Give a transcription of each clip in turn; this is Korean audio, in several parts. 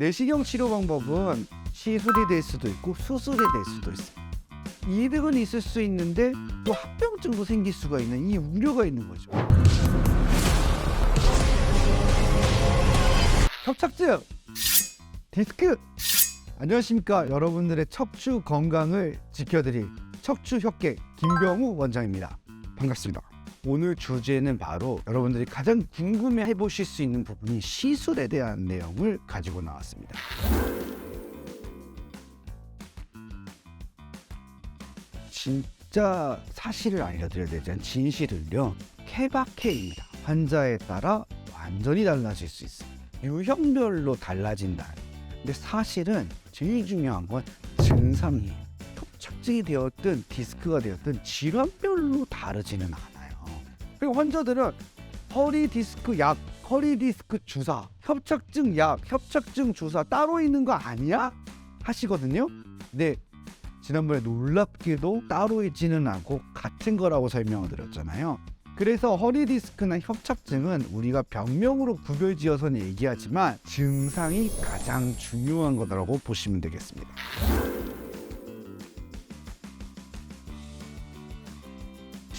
내시경 치료 방법은 시술이 될 수도 있고 수술이 될 수도 있어요. 이득은 있을 수 있는데 또 합병증도 생길 수가 있는 이 우려가 있는 거죠. 협착증, 디스크. 안녕하십니까 여러분들의 척추 건강을 지켜드릴 척추 협계 김병우 원장입니다. 반갑습니다. 오늘 주제는 바로 여러분들이 가장 궁금해 해보실 수 있는 부분이 시술에 대한 내용을 가지고 나왔습니다. 진짜 사실을 알려드려야 되잖아요. 진실을요. 케바케입니다. 환자에 따라 완전히 달라질 수 있어요. 유형별로 달라진다. 근데 사실은 제일 중요한 건 증상이에요. 협착증이 되었든 디스크가 되었든 질환별로 다르지는 않아요. 그리고 환자들은 허리 디스크 약, 허리 디스크 주사, 협착증 약, 협착증 주사 따로 있는 거 아니야? 하시거든요. 네. 지난번에 놀랍게도 따로 있지는 않고 같은 거라고 설명을 드렸잖아요. 그래서 허리 디스크나 협착증은 우리가 병명으로 구별 지어서는 얘기하지만 증상이 가장 중요한 거라고 보시면 되겠습니다.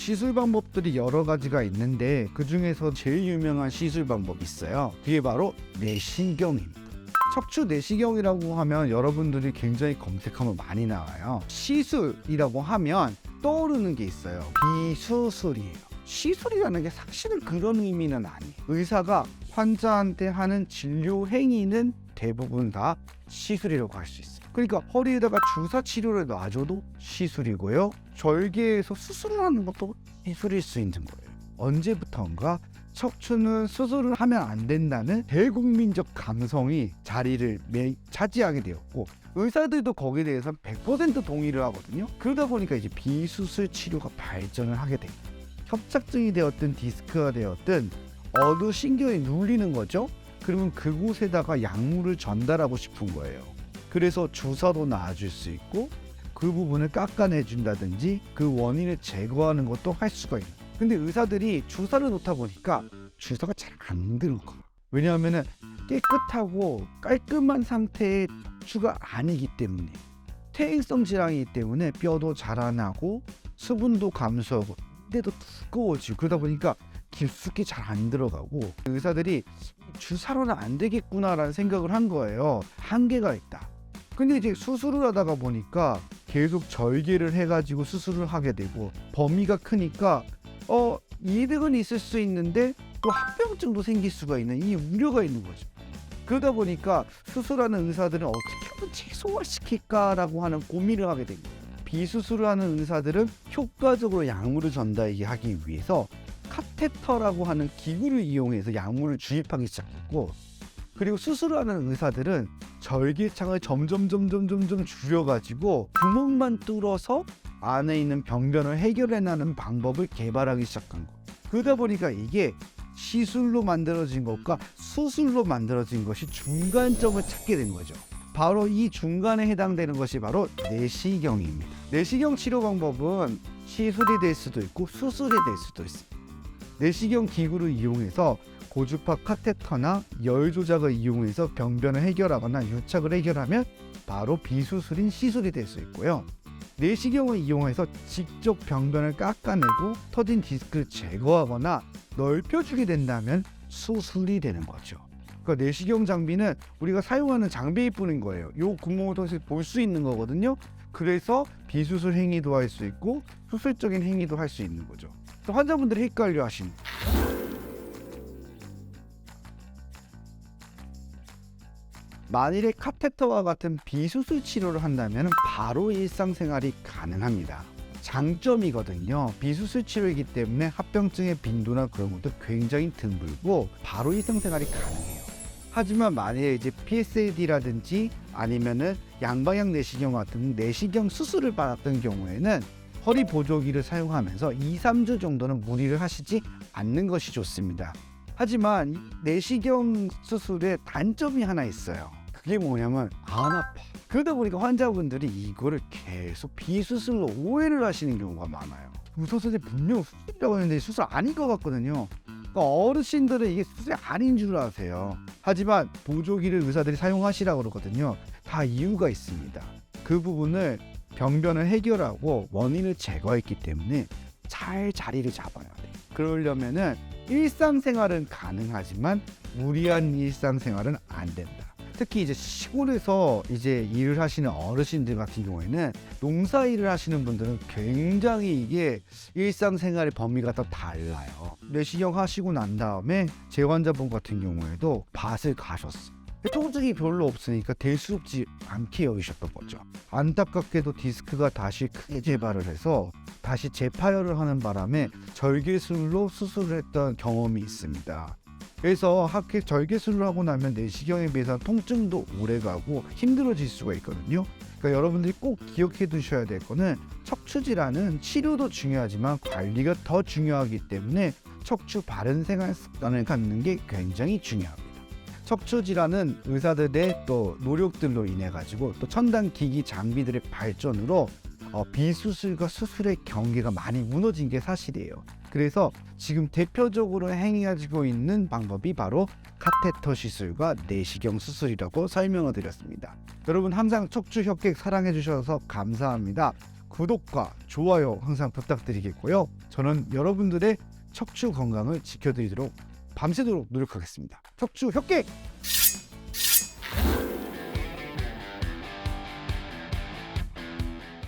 시술 방법들이 여러 가지가 있는데 그 중에서 제일 유명한 시술 방법이 있어요. 그게 바로 내시경입니다. 척추 내시경이라고 하면 여러분들이 굉장히 검색하면 많이 나와요. 시술이라고 하면 떠오르는 게 있어요. 비수술이에요. 시술이라는 게 사실은 그런 의미는 아니에요. 의사가 환자한테 하는 진료 행위는 대부분 다 시술이라고 할 수 있어요. 그러니까 허리에다가 주사 치료를 놔줘도 시술이고요. 절개에서 수술을 하는 것도 시술일 수 있는 거예요. 언제부턴가 척추는 수술을 하면 안 된다는 대국민적 감성이 자리를 매, 차지하게 되었고 의사들도 거기에 대해서 100% 동의를 하거든요. 그러다 보니까 이제 비수술 치료가 발전을 하게 됩니다. 협착증이 되었든 디스크가 되었든 어느 신경이 눌리는 거죠. 그러면 그곳에다가 약물을 전달하고 싶은 거예요. 그래서 주사도 놔줄 수 있고 그 부분을 깎아내 준다든지 그 원인을 제거하는 것도 할 수가 있는. 근데 의사들이 주사를 놓다 보니까 주사가 잘안 들어가. 왜냐하면은 깨끗하고 깔끔한 상태의 척추가 아니기 때문에 퇴행성 질환이기 때문에 뼈도 자라나고 수분도 감소하고 근데도 두꺼워지고 그러다 보니까 깊숙이 잘 안 들어가고 의사들이 주사로는 안 되겠구나라는 생각을 한 거예요. 한계가 있다. 근데 이제 수술을 하다가 보니까 계속 절개를 해가지고 수술을 하게 되고 범위가 크니까 어 이득은 있을 수 있는데 또 합병증도 생길 수가 있는 이 우려가 있는 거죠. 그러다 보니까 수술하는 의사들은 어떻게 하면 최소화시킬까라고 하는 고민을 하게 된 거예요. 비수술을 하는 의사들은 효과적으로 약물을 전달하기 위해서 카테터라고 하는 기구를 이용해서 약물을 주입하기 시작했고 그리고 수술을 하는 의사들은 절개창을 점점 점점 점점 줄여가지고 구멍만 뚫어서 안에 있는 병변을 해결해내는 방법을 개발하기 시작한 거. 그러다 보니까 이게 시술로 만들어진 것과 수술로 만들어진 것이 중간점을 찾게 된 거죠. 바로 이 중간에 해당되는 것이 바로 내시경입니다. 내시경 치료 방법은 시술이 될 수도 있고 수술이 될 수도 있습니다. 내시경 기구를 이용해서 고주파 카테터나 열 조작을 이용해서 병변을 해결하거나 유착을 해결하면 바로 비수술인 시술이 될 수 있고요. 내시경을 이용해서 직접 병변을 깎아내고 터진 디스크를 제거하거나 넓혀주게 된다면 수술이 되는 거죠. 그러니까 내시경 장비는 우리가 사용하는 장비일 뿐인 거예요. 요 구멍을 통해서 볼 수 있는 거거든요. 그래서 비수술 행위도 할 수 있고 수술적인 행위도 할 수 있는 거죠. 환자분들이 헷갈려 하십니 만일에 카테터와 같은 비수술 치료를 한다면 바로 일상생활이 가능합니다. 장점이거든요. 비수술 치료이기 때문에 합병증의 빈도나 그런 것도 굉장히 드물고 바로 일상생활이 가능해요. 하지만 만약에 이제 PSAD라든지 아니면은 양방향 내시경 같은 내시경 수술을 받았던 경우에는 허리 보조기를 사용하면서 2, 3주 정도는 무리를 하시지 않는 것이 좋습니다. 하지만 이 내시경 수술의 단점이 하나 있어요. 그게 뭐냐면 안 아파. 그러다 보니까 환자분들이 이거를 계속 비수술로 오해를 하시는 경우가 많아요. 의사 선생님 분명 수술이라고 했는데 수술 아닌 것 같거든요. 그러니까 어르신들은 이게 수술이 아닌 줄 아세요. 하지만 보조기를 의사들이 사용하시라고 그러거든요. 다 이유가 있습니다. 그 부분을 병변을 해결하고 원인을 제거했기 때문에 잘 자리를 잡아야 돼. 그러려면은 일상생활은 가능하지만 무리한 일상생활은 안 된다. 특히 이제 시골에서 이제 일을 하시는 어르신들 같은 경우에는 농사 일을 하시는 분들은 굉장히 이게 일상생활의 범위가 더 달라요. 내시경 하시고 난 다음에 제 환자분 같은 경우에도 밭을 가셨어. 통증이 별로 없으니까 대수롭지 않게 여기셨던 거죠. 안타깝게도 디스크가 다시 크게 재발을 해서 다시 재파열을 하는 바람에 절개술로 수술을 했던 경험이 있습니다. 그래서 학회 절개술을 하고 나면 내시경에 비해서 통증도 오래가고 힘들어질 수가 있거든요. 그러니까 여러분들이 꼭 기억해 두셔야 될 거는 척추 질환은 치료도 중요하지만 관리가 더 중요하기 때문에 척추 바른 생활 습관을 갖는 게 굉장히 중요합니다. 척추 질환은 의사들의 또 노력들로 인해 가지고 또 첨단 기기 장비들의 발전으로 어, 비수술과 수술의 경계가 많이 무너진 게 사실이에요. 그래서 지금 대표적으로 행해지고 있는 방법이 바로 카테터 시술과 내시경 수술이라고 설명을 드렸습니다. 여러분 항상 척추 협객 사랑해 주셔서 감사합니다. 구독과 좋아요 항상 부탁드리겠고요. 저는 여러분들의 척추 건강을 지켜드리도록 밤새도록 노력하겠습니다. 척추 협객!